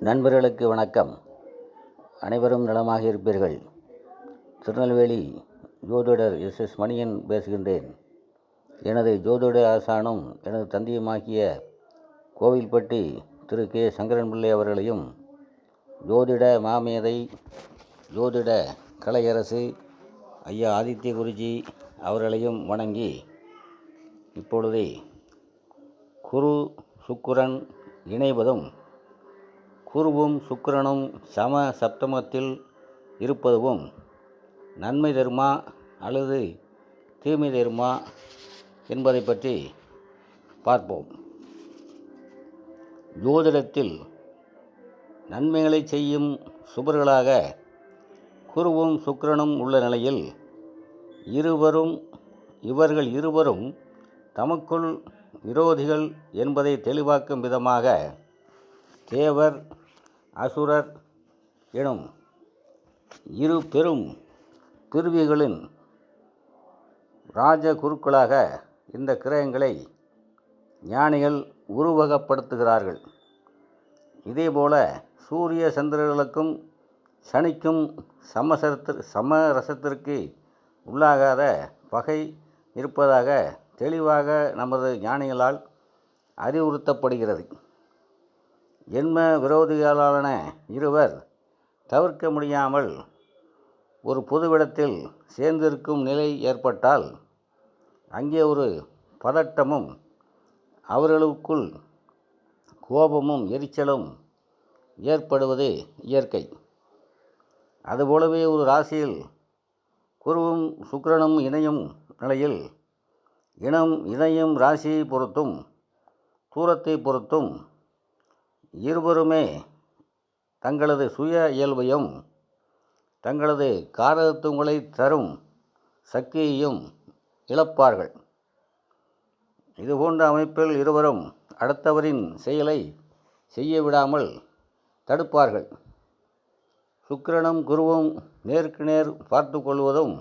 நண்பர்களுக்கு வணக்கம். அனைவரும் நலமாக இருப்பீர்கள். திருநெல்வேலி ஜோதிடர் எஸ். எஸ். மணியன் பேசுகின்றேன். எனது ஜோதிட ஆசானும் எனது தந்தையுமாகிய கோவில்பட்டி திரு. கே. சங்கரன் பிள்ளை அவர்களையும் ஜோதிட மாமேதை ஜோதிட கலையரசு ஐயா ஆதித்ய குருஜி அவர்களையும் வணங்கி இப்பொழுது குரு சுக்குரன் இணைவதும் குருவும் சுக்கிரனும் சம சப்தமத்தில் இருப்பதும் நன்மை தருமா அல்லது தீமை தருமா என்பதை பற்றி பார்ப்போம். ஜோதிடத்தில் நன்மைகளை செய்யும் சுபர்களாக குருவும் சுக்கிரனும் உள்ள நிலையில் இருவரும் இவர்கள் இருவரும் தமக்குள் விரோதிகள் என்பதை தெளிவாக்கும் விதமாக தேவர் அசுரர் எனும் இரு பெரும் பிரிவுகளின் ராஜ குருக்களாக இந்த கிரகங்களை ஞானிகள் உருவகப்படுத்துகிறார்கள். இதேபோல சூரிய சந்திரர்களுக்கும் சனிக்கும் சமசரத்து சமரசத்திற்கு உள்ளாகாத பகை இருப்பதாக தெளிவாக நமது ஞானிகளால் அறிவுறுத்தப்படுகிறது. ஜென்ம விரோதிகளான இருவர் தவிர்க்க முடியாமல் ஒரு பொதுவிடத்தில் சேர்ந்திருக்கும் நிலை ஏற்பட்டால் அங்கே ஒரு பதட்டமும் அவர்களுக்குள் கோபமும் எரிச்சலும் ஏற்படுவது இயற்கை. அதுபோலவே ஒரு ராசியில் குருவும் சுக்கிரனும் இணையும் நிலையில் இனம் இணையும் ராசியை பொறுத்தும் தூரத்தை பொறுத்தும் இருவருமே தங்களது சுய இயல்பையும் தங்களது காரகத்துவங்களை தரும் சக்தியையும் இழப்பார்கள். இதுபோன்ற அமைப்பில் இருவரும் அடுத்தவரின் செயலை செய்ய விடாமல் தடுப்பார்கள். சுக்கிரனும் குருவும் நேருக்கு நேர் பார்த்து கொள்வதும்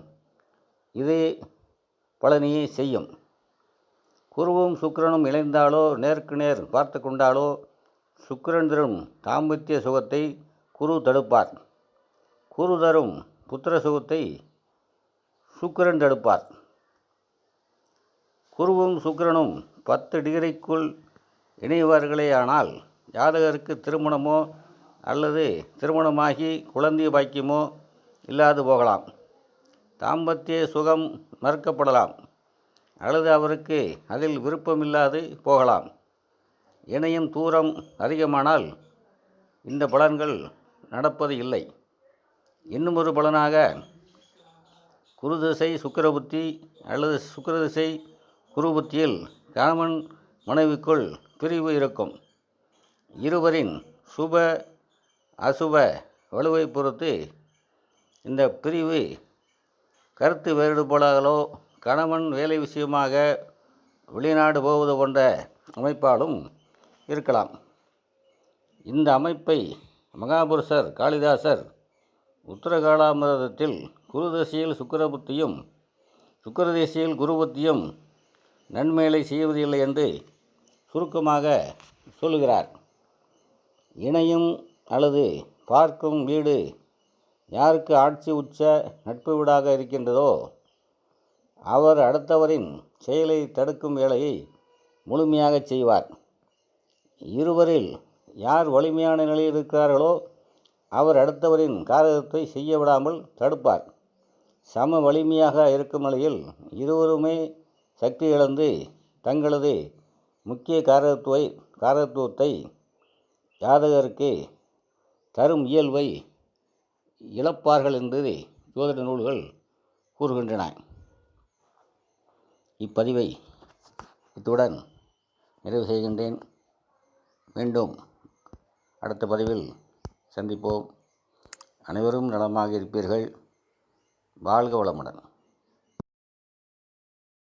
இதே பழனியை செய்யும். குருவும் சுக்கிரனும் இணைந்தாலோ நேருக்கு நேர் பார்த்து கொண்டாலோ சுக்கிரன் தரும் தாம்பத்திய சுகத்தை குரு தடுப்பார். குரு தரும் புத்திர சுகத்தை சுக்கிரன் தடுப்பார். குருவும் சுக்கிரனும் பத்து டிகிரிக்குள் இணைவார்களேயானால் ஜாதகருக்கு திருமணமோ அல்லது திருமணமாகி குழந்தை பாக்கியமோ இல்லாது போகலாம். தாம்பத்திய சுகம் மறுக்கப்படலாம். அல்லது அவருக்கு அதில் விருப்பமில்லாது போகலாம். இணையும் தூரம் அதிகமானால் இந்த பலன்கள் நடப்பது இல்லை. இன்னும் ஒரு பலனாக குரு திசை சுக்கிரபுத்தி அல்லது சுக்கிரதிசை குருபுத்தியில் கணவன் மனைவிக்குள் பிரிவு இருக்கும். இருவரின் சுப அசுப வலுவை பொறுத்து இந்த பிரிவு கருத்து வேறுபாடுகளோ கணவன் வேலை விஷயமாக வெளிநாடு போவது போன்ற அமைப்பாலும் இருக்கலாம். இந்த அமைப்பை மகாபுருஷர் காளிதாசர் உத்தரகாலாமிரதத்தில் குருதசையில் சுக்கரபுத்தியும் சுக்கரதேசியில் குருபுத்தியும் நன்மைகளை செய்வதில்லை என்று சுருக்கமாக சொல்லுகிறார். இணையும் அல்லது பார்க்கும் வீடு யாருக்கு ஆட்சி உச்ச நட்பு வீடாக இருக்கின்றதோ அவர் அடுத்தவரின் செயலை தடுக்கும் வேலையை முழுமையாக செய்வார். இருவரில் யார் வலிமையான நிலையில் இருக்கிறார்களோ அவர் அடுத்தவரின் காரகத்தை செய்ய விடாமல் தடுப்பார். சம வலிமையாக இருக்கும் நிலையில் இருவருமே சக்தி இழந்து தங்களது முக்கிய காரகத்துவை காரகத்துவத்தை ஜாதகருக்கு தரும் இயல்பை இழப்பார்கள் என்று ஜோதிட நூல்கள் கூறுகின்றன. இப்பதிவை இத்துடன் நிறைவு செய்கின்றேன். மீண்டும் அடுத்த பதிவில் சந்திப்போம். அனைவரும் நலமாக இருப்பீர்கள். வாழ்க வளமுடன்.